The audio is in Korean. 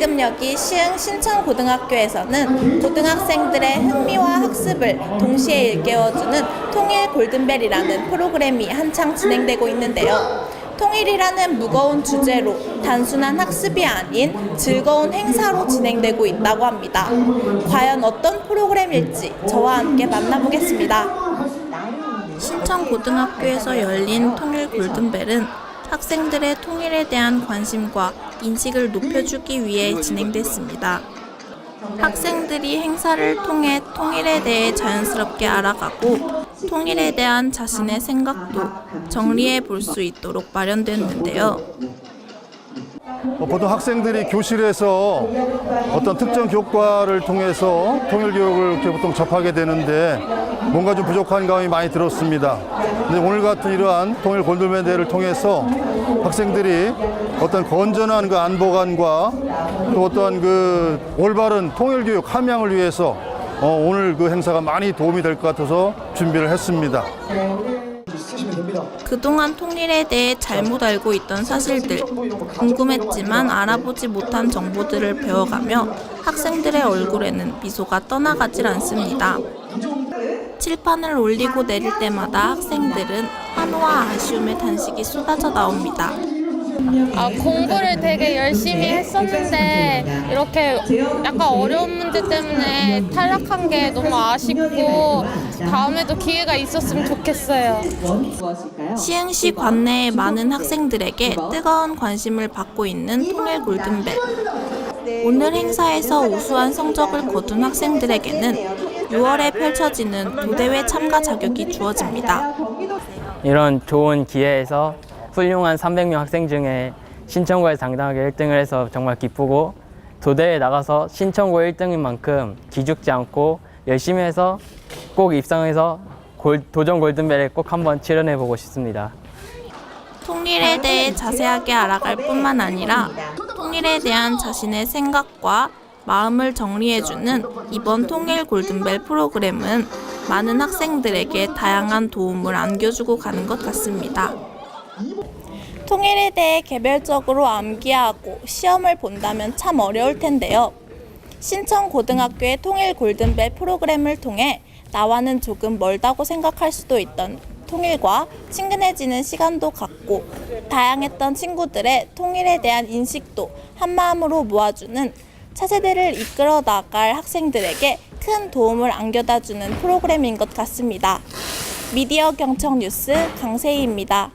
지금 여기 시흥 신천고등학교에서는 고등학생들의 흥미와 학습을 동시에 일깨워주는 통일 골든벨이라는 프로그램이 한창 진행되고 있는데요. 통일이라는 무거운 주제로 단순한 학습이 아닌 즐거운 행사로 진행되고 있다고 합니다. 과연 어떤 프로그램일지 저와 함께 만나보겠습니다. 신천고등학교에서 열린 통일 골든벨은 학생들의 통일에 대한 관심과 인식을 높여주기 위해 진행됐습니다. 학생들이 행사를 통해 통일에 대해 자연스럽게 알아가고 통일에 대한 자신의 생각도 정리해 볼 수 있도록 마련됐는데요. 어, 보통 학생들이 교실에서 어떤 특정 교과를 통해서 통일 교육을 보통 접하게 되는데 뭔가 좀 부족한 감이 많이 들었습니다. 근데 오늘 같은 이러한 통일 골든벨 대회를 통해서 학생들이 어떤 건전한 그 안보관과 또 어떤 그 올바른 통일 교육 함양을 위해서 어, 오늘 그 행사가 많이 도움이 될 것 같아서 준비를 했습니다. 그동안 통일에 대해 잘못 알고 있던 사실들, 궁금했지만 알아보지 못한 정보들을 배워가며 학생들의 얼굴에는 미소가 떠나가질 않습니다. 칠판을 올리고 내릴 때마다 학생들은 환호와 아쉬움의 단식이 쏟아져 나옵니다. 아, 공부를 되게 열심히 했었는데 이렇게 약간 어려운 문제 때문에 탈락한 게 너무 아쉽고 다음에도 기회가 있었으면 좋겠어요. 시흥시 관내의 많은 학생들에게 뜨거운 관심을 받고 있는 통일 골든벨. 오늘 행사에서 우수한 성적을 거둔 학생들에게는 6월에 펼쳐지는 도대회 참가 자격이 주어집니다. 이런 좋은 기회에서 훌륭한 300명 학생 중에 신청고에 당당하게 1등을 해서 정말 기쁘고 도대에 나가서 신청고 1등인 만큼 기죽지 않고 열심히 해서 꼭 입상해서 골- 도전 골든벨에 꼭 한번 출연해 보고 싶습니다. 통일에 대해 자세하게 알아갈 뿐만 아니라 통일에 대한 자신의 생각과 마음을 정리해주는 이번 통일 골든벨 프로그램은 많은 학생들에게 다양한 도움을 안겨주고 가는 것 같습니다. 통일에 대해 개별적으로 암기하고 시험을 본다면 참 어려울 텐데요. 신천고등학교의 통일 골든벨 프로그램을 통해 나와는 조금 멀다고 생각할 수도 있던 통일과 친근해지는 시간도 갖고 다양했던 친구들의 통일에 대한 인식도 한마음으로 모아주는 차세대를 이끌어 나갈 학생들에게 큰 도움을 안겨다 주는 프로그램인 것 같습니다. 미디어 경청 뉴스 강세희입니다.